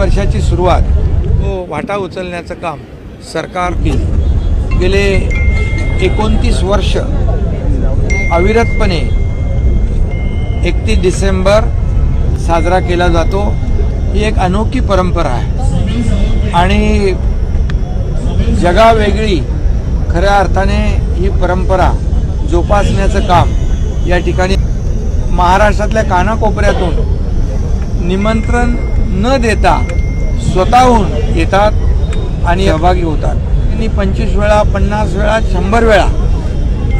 वर्षाची सुरुवात व वाटा उचलण्याचं काम सरकार केलं गेले एकोणतीस वर्ष अविरतपणे एकतीस डिसेंबर साजरा केला जातो. ही एक अनोखी परंपरा आहे. आणि जगावेगळी खऱ्या अर्थाने ही परंपरा जोपासण्याचं काम या ठिकाणी महाराष्ट्रातल्या कानाकोपऱ्यातून निमंत्रण न देता स्वतःहून येतात आणि सहभागी होतात. त्यांनी पंचवीस वेळा पन्नास वेळा शंभर वेळा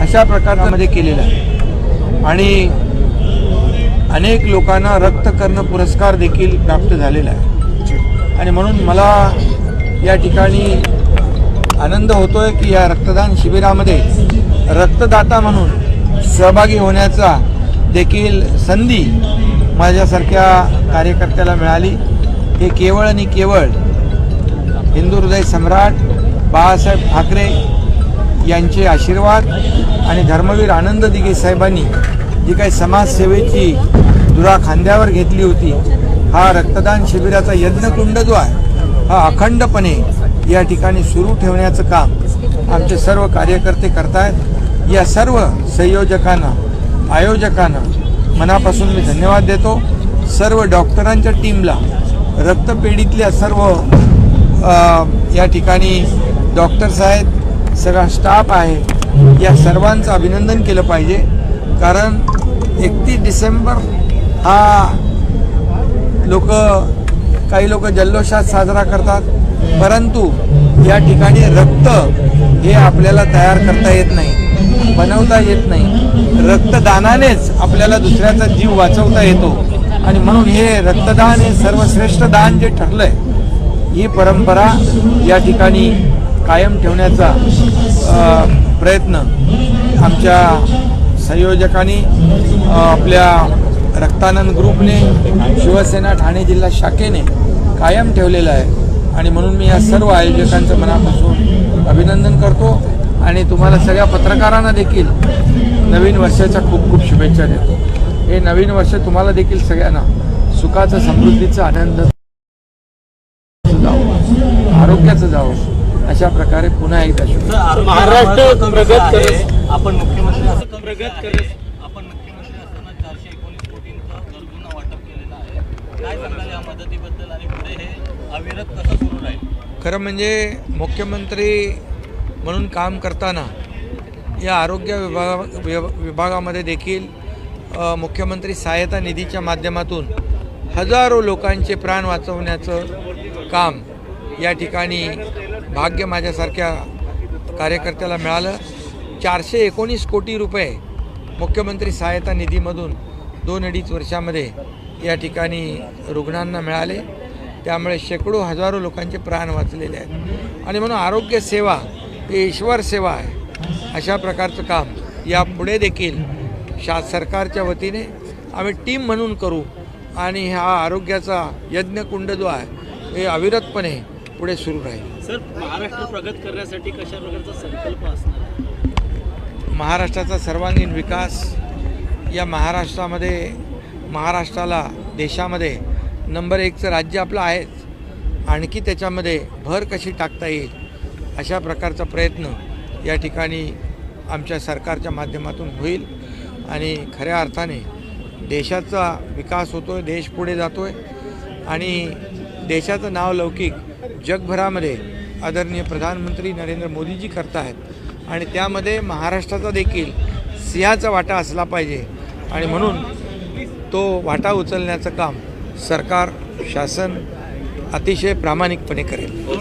अशा प्रकारामध्ये केलेलं आहे. आणि अनेक लोकांना रक्तकर्ण पुरस्कार देखील प्राप्त झालेला आहे. आणि म्हणून मला या ठिकाणी आनंद होतोय की या रक्तदान शिबिरामध्ये रक्तदाता म्हणून सहभागी होण्याचा देखील संधी माझ्यासारख्या कार्यकर्त्याला मिळाली. हे केवळ आणि केवळ हिंदू हृदय सम्राट बाळासाहेब ठाकरे यांचे आशीर्वाद आणि धर्मवीर आनंद दिघे साहेबांनी जी काही समाजसेवेची दुरा खांद्यावर घेतली होती हा रक्तदान शिबिराचा यज्ञकुंड जो आहे हा अखंडपणे या ठिकाणी सुरू ठेवण्याचं काम आमचे सर्व कार्यकर्ते करतायत. या सर्व संयोजकांना आयोजकांना मनापासून मी धन्यवाद देतो. सर्व डॉक्टरांच्या टीमला रक्तपेढीतल्या सर्व या ठिकाणी डॉक्टर्स आहेत सगळा स्टाफ आहे. या सर्वांचं अभिनंदन केलं पाहिजे. कारण एकतीस डिसेंबर हा लोक काही लोक जल्लोषात साजरा करतात. परंतु या ठिकाणी रक्त हे आपल्याला तयार करता येत नाही. बनवता येत नाही. रक्तदानानेच आपल्याला दुसऱ्याचा जीव वाचवता येतो. आणि म्हणून हे रक्तदान हे सर्वश्रेष्ठ दान जे ठरलंय ही परंपरा या ठिकाणी कायम ठेवण्याचा प्रयत्न आमच्या संयोजकांनी आपल्या रक्तानंद ग्रुपने शिवसेना ठाणे जिल्हा शाखेने कायम ठेवलेलं आहे. आणि म्हणून मी या सर्व आयोजकांचं मनापासून अभिनंदन करतो. आणि तुम्हाला सगळ्या पत्रकारांना देखील नवीन वर्षाच्या खूप खूप शुभेच्छा देतो. हे नवीन वर्ष तुम्हाला देखील सगळ्यांना सुखाचं समृद्धीचं आनंद जावं. आरोग्याचं जावं. अशा प्रकारे पुन्हा एकदा शुभेच्छा. महाराष्ट्र प्रगत करत आपण मुख्यमंत्री असताना प्रगत करत आपण मुख्यमंत्री असताना चारशे एकोणीस कोटींचं गरजूंना वाटप केलेलं आहे काय सांगाल या मदतीबद्दल आणि पुढे हे अविरत कसं सुरू राहील? खरं म्हणजे मुख्यमंत्री म्हणून काम करताना या आरोग्य विभागा विभ- विभागामध्ये देखील मुख्यमंत्री सहायता निधीच्या माध्यमातून हजारो लोकांचे प्राण वाचवण्याचं काम या ठिकाणी भाग्य माझ्यासारख्या कार्यकर्त्याला मिळालं. चारशे एकोणीस कोटी रुपये मुख्यमंत्री सहायता निधीमधून दोन अडीच वर्षामध्ये या ठिकाणी रुग्णांना मिळाले. त्यामुळे शेकडो हजारो लोकांचे प्राण वाचलेले आहेत. आणि म्हणून आरोग्यसेवा ही ईश्वर सेवा आहे. अशा प्रकारचं काम यापुढे देखील शा सरकारच्या वतीने आम्ही टीम म्हणून करू आणि हा आरोग्याचा यज्ञकुंड जो आहे हे अविरतपणे पुढे सुरू राहील. सर महाराष्ट्र प्रगत करण्यासाठी कशा प्रकारचा संकल्प असणार? महाराष्ट्राचा सर्वांगीण विकास या महाराष्ट्रामध्ये महाराष्ट्राला देशामध्ये नंबर एकचं राज्य आपलं आहेच. आणखी त्याच्यामध्ये भर कशी टाकता येईल अशा प्रकारचा प्रयत्न या ठिकाणी आमच्या सरकारच्या माध्यमातून होईल. आणि खऱ्या अर्थाने देशाचा विकास होतो आहे देश पुढे जातो आहे आणि देशाचं नाव लौकिक जगभरामध्ये आदरणीय प्रधानमंत्री नरेंद्र मोदीजी करत आहेत आणि त्यामध्ये महाराष्ट्राचा देखील सिंहाचा वाटा असला पाहिजे. आणि म्हणून तो वाटा उचलण्याचं काम सरकार शासन अतिशय प्रामाणिकपणे करेल.